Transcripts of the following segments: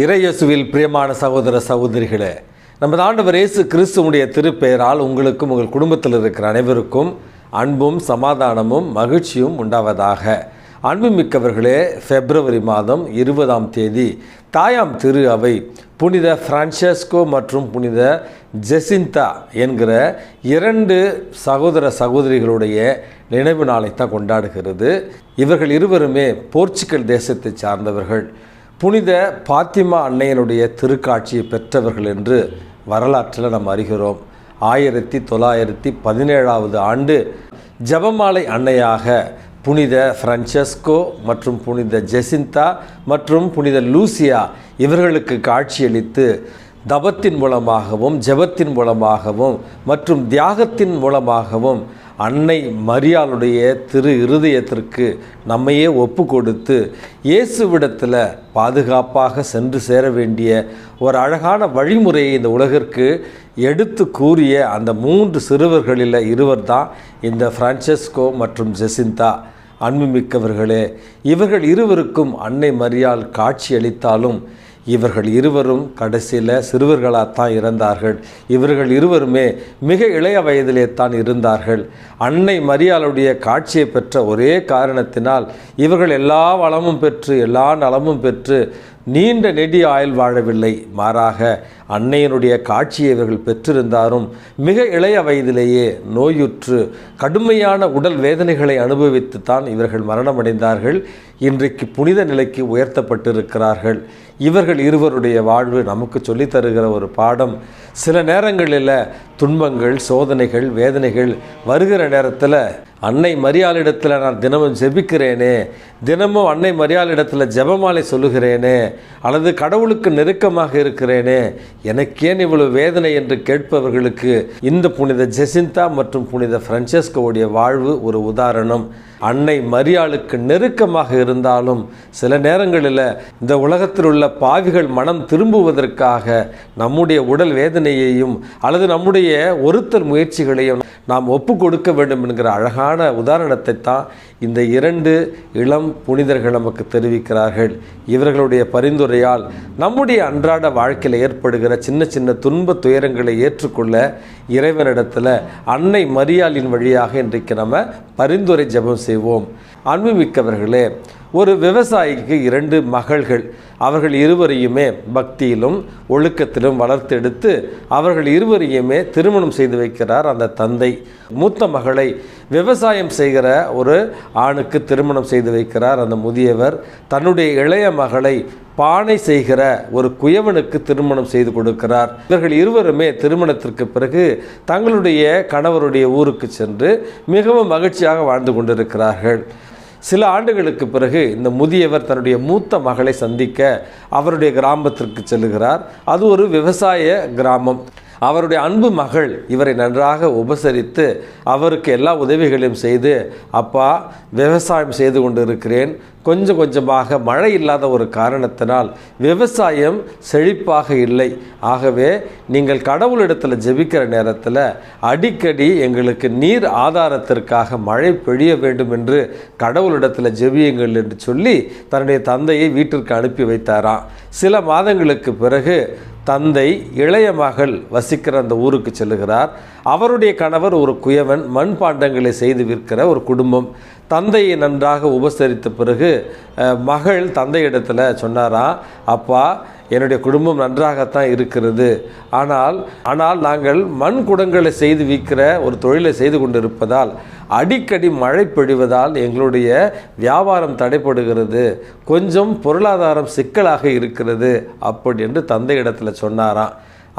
இறையேசுவில் பிரியமான சகோதர சகோதரிகளே நமது ஆண்டவர் இயேசு கிறிஸ்துவனுடைய திருப்பெயரால் உங்களுக்கும் உங்கள் குடும்பத்தில் இருக்கிற அனைவருக்கும் அன்பும் சமாதானமும் மகிழ்ச்சியும் உண்டாவதாக. அன்புமிக்கவர்களே பிப்ரவரி மாதம் இருபதாம் தேதி தாயாம் திரு அவை புனித பிரான்செஸ்கோ மற்றும் புனித ஜெசிந்தா என்கிற இரண்டு சகோதர சகோதரிகளுடைய நினைவு நாளை தான் கொண்டாடுகிறது. இவர்கள் இருவருமே போர்ச்சுகல் தேசத்தை சார்ந்தவர்கள். புனித பாத்திமா அன்னையனுடைய திருக்காட்சியை பெற்றவர்கள் என்று வரலாற்றில் நாம் அறிகிறோம். ஆயிரத்தி தொள்ளாயிரத்தி பதினேழாவது ஆண்டு ஜபமாலை அன்னையாக புனித பிரான்செஸ்கோ மற்றும் புனித ஜெசிந்தா மற்றும் புனித லூசியா இவர்களுக்கு காட்சியளித்து தபத்தின் மூலமாகவும் ஜெபத்தின் மூலமாகவும் மற்றும் தியாகத்தின் மூலமாகவும் அன்னை மரியாளுடைய திரு இருதயத்திற்கு நம்மையே ஒப்பு கொடுத்து இயேசுவிடத்தில் பாதுகாப்பாக சென்று சேர வேண்டிய ஒரு அழகான வழிமுறையை இந்த உலகிற்கு எடுத்து கூறிய அந்த மூன்று சிறுவர்களில் இருவர் தான் இந்த பிரான்செஸ்கோ மற்றும் ஜெசிந்தா. அன்புமிக்கவர்களே இவர்கள் இருவருக்கும் அன்னை மரியால் காட்சி அளித்தாலும் இவர்கள் இருவரும் கடைசியில் சிறுவர்களாகத்தான் இறந்தார்கள். இவர்கள் இருவருமே மிக இளைய வயதிலே தான் இருந்தார்கள். அன்னை மரியாளுடைய காட்சியை பெற்ற ஒரே காரணத்தினால் இவர்கள் எல்லா வளமும் பெற்று எல்லா நலமும் பெற்று நீண்ட நெடிய ஆயுள் வாழவில்லை. மாறாக அன்னையனுடைய காட்சியை இவர்கள் பெற்றிருந்தாலும் மிக இளைய வயதிலேயே நோயுற்று கடுமையான உடல் வேதனைகளை அனுபவித்து தான் இவர்கள் மரணமடைந்தார்கள். இன்றைக்கு புனித நிலைக்கு உயர்த்தப்பட்டிருக்கிறார்கள். இவர்கள் இருவருடைய வாழ்வு நமக்கு சொல்லித்தருகிற ஒரு பாடம். சில நேரங்களில் துன்பங்கள் சோதனைகள் வேதனைகள் வருகிற நேரத்தில் அன்னை மரியாளிடத்தில் நான் தினமும் ஜெபிக்கிறேனே தினமும் அன்னை மரியாளிடத்தில் ஜெபமாலை சொல்லுகிறேனே அல்லது கடவுளுக்கு நெருக்கமாக இருக்கிறேனே எனக்கேன் இவ்வளவு வேதனை என்று கேட்பவர்களுக்கு இந்த புனித ஜெசிந்தா மற்றும் புனித பிரான்செஸ்கோவுடைய வாழ்வு ஒரு உதாரணம். அன்னை மரியாளுக்கு நெருக்கமாக இருந்தாலும் சில நேரங்களில் இந்த உலகத்தில் உள்ள பாவிகள் மனம் திரும்புவதற்காக நம்முடைய உடல் வேதனையையும் அல்லது நம்முடைய ஒருத்தர் முயற்சிகளையும் நாம் ஒப்பு கொடுக்க வேண்டும் என்கிற அழகான உதாரணத்தை தான் இந்த இரண்டு இளம் புனிதர்கள் நமக்கு தெரிவிக்கிறார்கள். இவர்களுடைய பரிந்துரையால் நம்முடைய அன்றாட வாழ்க்கையில் ஏற்படுகிற சின்ன சின்ன துன்ப துயரங்களை ஏற்றுக்கொள்ள இறைவனிடத்தில் அன்னை மரியாளின் வழியாக இன்றைக்கு நம்ம பரிந்துரை ஜெபம் செய்வோம். அன்புமிக்கவர்களே ஒரு விவசாயிக்கு இரண்டு மகள்கள். அவர்கள் இருவரையுமே பக்தியிலும் ஒழுக்கத்திலும் வளர்த்தெடுத்து அவர்கள் இருவரையுமே திருமணம் செய்து வைக்கிறார் அந்த தந்தை. மூத்த மகளை விவசாயம் செய்கிற ஒரு ஆணுக்கு திருமணம் செய்து வைக்கிறார் அந்த முதியவர். தன்னுடைய இளைய மகளை பானை செய்கிற ஒரு குயவனுக்கு திருமணம் செய்து கொடுக்கிறார். இவர்கள் இருவருமே திருமணத்திற்கு பிறகு தங்களுடைய கணவருடைய ஊருக்கு சென்று மிகவும் மகிழ்ச்சியாக வாழ்ந்து கொண்டிருக்கிறார்கள். சில ஆண்டுகளுக்கு பிறகு இந்த முதியவர் தன்னுடைய மூத்த மகளை சந்திக்க அவருடைய கிராமத்திற்கு செல்கிறார் அது ஒரு விவசாய கிராமம். அவருடைய அன்பு மகள் இவரை நன்றாக உபசரித்து அவருக்கு எல்லா உதவிகளையும் செய்து அப்பா விவசாயம் செய்து கொண்டு இருக்கிறேன் கொஞ்சம் கொஞ்சமாக மழை இல்லாத ஒரு காரணத்தினால் விவசாயம் செழிப்பாக இல்லை. ஆகவே நீங்கள் கடவுளிடத்தில் ஜெபிக்கிற நேரத்தில் அடிக்கடி எங்களுக்கு நீர் ஆதாரத்திற்காக மழை பெழிய வேண்டும் என்று கடவுளிடத்தில் ஜெபியுங்கள் என்று சொல்லி தன்னுடைய தந்தையை வீட்டிற்கு அனுப்பி வைத்தாராம். சில மாதங்களுக்கு பிறகு தந்தை இளைய மகள் வசிக்கிற அந்த ஊருக்கு செல்லுகிறார். அவருடைய கணவர் ஒரு குயவன் மண்பாண்டங்களை செய்து விற்கிற ஒரு குடும்பம். தந்தையை நன்றாக உபசரித்த பிறகு மகள் தந்தையிடத்தில் சொன்னாராம் அப்பா என்னுடைய குடும்பம் நன்றாகத்தான் இருக்கிறது. ஆனால் ஆனால் நாங்கள் மண் குடங்களை செய்து விற்கிற ஒரு தொழிலை செய்து கொண்டிருப்பதால் அடிக்கடி மழை பொழிவதால் எங்களுடைய வியாபாரம் தடைப்படுகிறது கொஞ்சம் பொருளாதாரம் சிக்கலாக இருக்கிறது அப்படி என்று தந்தையிடத்தில் சொன்னாராம்.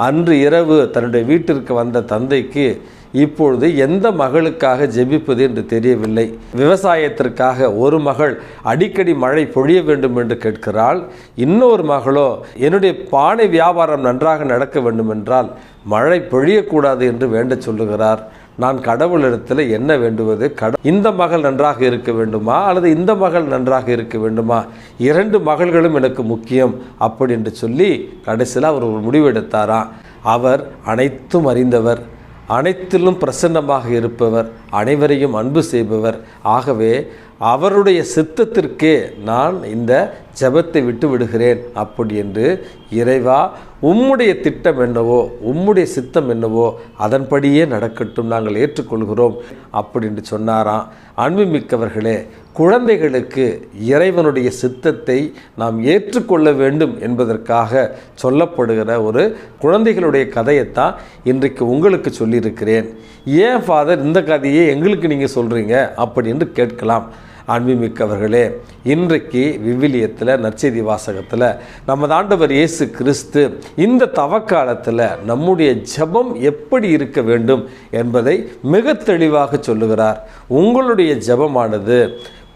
அன்று இரவு தன்னுடைய வீட்டிற்கு வந்த தந்தைக்கு இப்பொழுது எந்த மகளுக்காக ஜெபிப்பது என்று தெரியவில்லை. விவசாயத்திற்காக ஒரு மகள் அடிக்கடி மழை பொழிய வேண்டும் என்று கேட்கிறாள். இன்னொரு மகளோ என்னுடைய பானை வியாபாரம் நன்றாக நடக்க வேண்டுமென்றால் மழை பொழியக்கூடாது என்று வேண்ட சொல்லுகிறார். நான் கடவுளிடத்தில் என்ன வேண்டுவது? கட இந்த மகள் நன்றாக இருக்க வேண்டுமா? அல்லது இந்த மகள் நன்றாக இருக்க வேண்டுமா? இரண்டு மகள்களும் எனக்கு முக்கியம் அப்படி என்று சொல்லி கடைசியில் அவர் ஒரு முடிவெடுத்தாராம் அவர் அனைத்தும் அறிந்தவர். அனைத்திலும் பிரசன்னமாக இருப்பவர் அனைவரையும் அன்பு செய்பவர். ஆகவே அவருடைய சித்தத்திற்கே நான் இந்த ஜபத்தை விட்டு விடுகிறேன் அப்படி என்று இறைவா உம்முடைய திட்டம் என்னவோ உம்முடைய சித்தம் என்னவோ அதன்படியே நடக்கட்டும் நாங்கள் ஏற்றுக்கொள்கிறோம் அப்படின்னு சொன்னாராம். அன்புமிக்கவர்களே குழந்தைகளுக்கு இறைவனுடைய சித்தத்தை நாம் ஏற்றுக்கொள்ள வேண்டும் என்பதற்காக சொல்லப்படுகிற ஒரு குழந்தைகளுடைய கதையைத்தான் இன்றைக்கு உங்களுக்கு சொல்லியிருக்கிறேன். ஏன் ஃபாதர் இந்த கதையை எங்களுக்கு நீங்கள் சொல்கிறீங்க அப்படின்னு கேட்கலாம். அன்புமிக்கவர்களே இன்றைக்கு விவிலியத்தில் நற்செய்தி வாசகத்தில் நமது ஆண்டவர் இயேசு கிறிஸ்து இந்த தவக்காலத்தில் நம்முடைய ஜெபம் எப்படி இருக்க வேண்டும் என்பதை மிக தெளிவாக சொல்லுகிறார். உங்களுடைய ஜெபமானது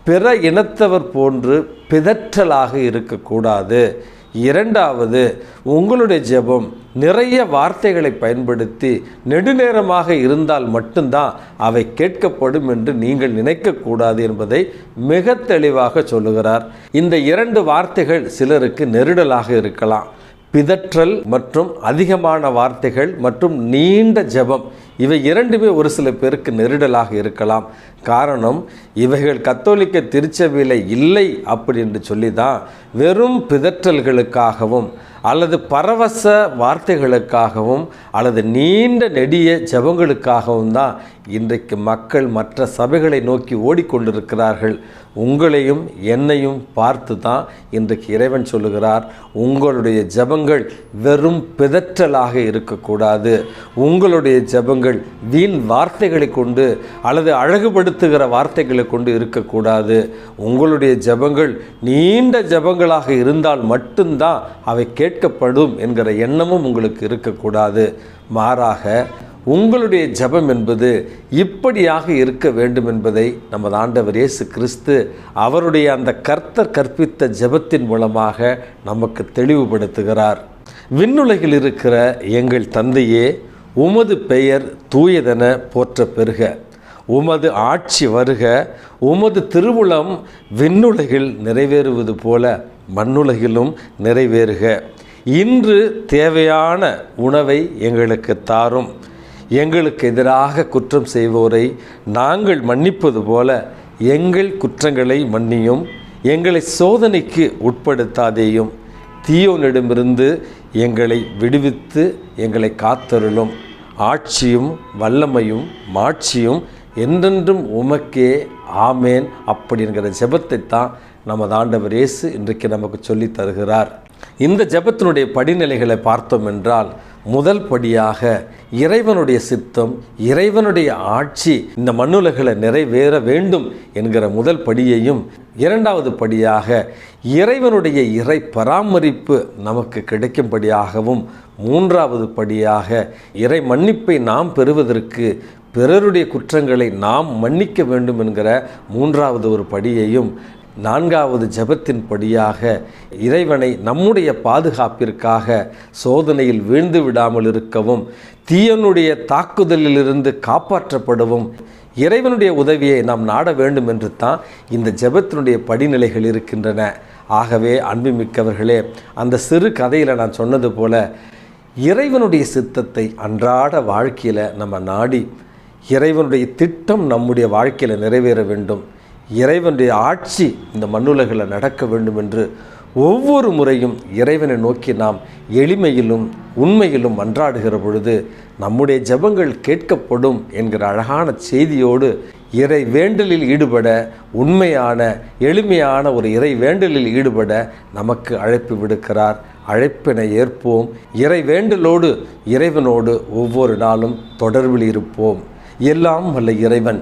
பிற இனத்தவர் போன்று பிதற்றலாக இருக்கக்கூடாது. இரண்டாவது உங்களுடைய ஜெபம் நிறைய வார்த்தைகளை பயன்படுத்தி நெடுநேரமாக இருந்தால் மட்டும்தான் அவை கேட்கப்படும் என்று நீங்கள் நினைக்கக்கூடாது என்பதை மிக தெளிவாக சொல்லுகிறார். இந்த இரண்டு வார்த்தைகள் சிலருக்கு நெருடலாக இருக்கலாம். பிதற்றல் மற்றும் அதிகமான வார்த்தைகள் மற்றும் நீண்ட ஜெபம் இவை இரண்டுமே ஒரு சில பேருக்கு நெருடலாக இருக்கலாம். காரணம் இவைகள் கத்தோலிக்க திருச்சபையில் இல்லை அப்படி என்று சொல்லி தான் வெறும் பிதற்றல்களுக்காகவும் அல்லது பரவச வார்த்தைகளுக்காகவும் அல்லது நீண்ட நெடிய ஜெபங்களுக்காகவும் தான் இன்றைக்கு மக்கள் மற்ற சபைகளை நோக்கி ஓடிக்கொண்டிருக்கிறார்கள். உங்களையும் என்னையும் பார்த்து தான் இன்றைக்கு இறைவன் சொல்லுகிறார் உங்களுடைய ஜெபங்கள் வெறும் பிதற்றலாக இருக்கக்கூடாது. உங்களுடைய ஜெபங்கள் வீண் வார்த்தைகளை கொண்டு அல்லது அழகுபடுத்துகிற வார்த்தைகளை கொண்டு இருக்கக்கூடாது. உங்களுடைய ஜெபங்கள் நீண்ட ஜெபங்களாக இருந்தால் மட்டும்தான் அவை கேட்கப்படும் என்கிற எண்ணமும் உங்களுக்கு இருக்கக்கூடாது. மாறாக உங்களுடைய ஜெபம் என்பது இப்படியாக இருக்க வேண்டும் என்பதை நமது ஆண்டவர் இயேசு கிறிஸ்து அவருடைய அந்த கர்த்தர் கற்பித்த ஜெபத்தின் மூலமாக நமக்கு தெளிவுபடுத்துகிறார். விண்ணுலகில் இருக்கிற எங்கள் தந்தையே உமது பெயர் தூயதென போற்ற பெறுக உமது ஆட்சி வருக. உமது திருவுளம் விண்ணுலகில் நிறைவேறுவது போல மண்ணுலகிலும் நிறைவேறுக. இன்று தேவையான உணவை எங்களுக்கு தாரும். எங்களுக்கு எதிராக குற்றம் செய்வோரை நாங்கள் மன்னிப்பது போல எங்கள் குற்றங்களை மன்னியும். எங்களை சோதனைக்கு உட்படுத்தாதேயும். தீயோனிடமிருந்து எங்களை விடுவித்து எங்களை காத்தருளும். ஆட்சியும் வல்லமையும் மாட்சியும் என்றென்றும் உமக்கே ஆமேன். அப்படிங்கிற ஜெபத்தை தான் நமது ஆண்டவர் இயேசு இன்றைக்கு நமக்கு சொல்லித் தருகிறார் இந்த ஜெபத்தினுடைய படிநிலைகளை பார்த்தோம் என்றால் முதல் படியாக இறைவனுடைய சித்தம் இறைவனுடைய ஆட்சி இந்த மண்ணுலகில் நிறைவேற வேண்டும் என்கிற முதல் படியையும் இரண்டாவது படியாக இறைவனுடைய இறை பராமரிப்பு நமக்கு கிடைக்கும்படியாகவும் மூன்றாவது படியாக இறை மன்னிப்பை நாம் பெறுவதற்கு பிறருடைய குற்றங்களை நாம் மன்னிக்க வேண்டும் என்கிற மூன்றாவது ஒரு படியையும் நான்காவது ஜெபத்தின் படியாக இறைவனை நம்முடைய பாதுகாப்பிற்காக சோதனையில் வீழ்ந்து விடாமல் இருக்கவும் தீயனுடைய தாக்குதலிலிருந்து காப்பாற்றப்படவும் இறைவனுடைய உதவியை நாம் நாட வேண்டும் என்று தான் இந்த ஜெபத்தினுடைய படிநிலைகள் இருக்கின்றன. ஆகவே அன்புமிக்கவர்களே அந்த சிறு கதையில் நான் சொன்னது போல இறைவனுடைய சித்தத்தை அன்றாட வாழ்க்கையில் நம்ம நாடி இறைவனுடைய திட்டம் நம்முடைய வாழ்க்கையில் நிறைவேற வேண்டும். இறைவனுடைய ஆட்சி இந்த மண்ணுலகில் நடக்க வேண்டும் என்று ஒவ்வொரு முறையும் இறைவனை நோக்கி நாம் எளிமையிலும் உண்மையிலும் மன்றாடுகிற பொழுது நம்முடைய ஜெபங்கள் கேட்கப்படும் என்கிற அழகான செய்தியோடு இறை வேண்டலில் ஈடுபட உண்மையான எளிமையான ஒரு இறை வேண்டலில் ஈடுபட நமக்கு அழைப்பு விடுக்கிறார். அழைப்பினை ஏற்போம். இறை வேண்டலோடு இறைவனோடு ஒவ்வொரு நாளும் தொடர்பில் இருப்போம். எல்லாம் வல்ல இறைவன்.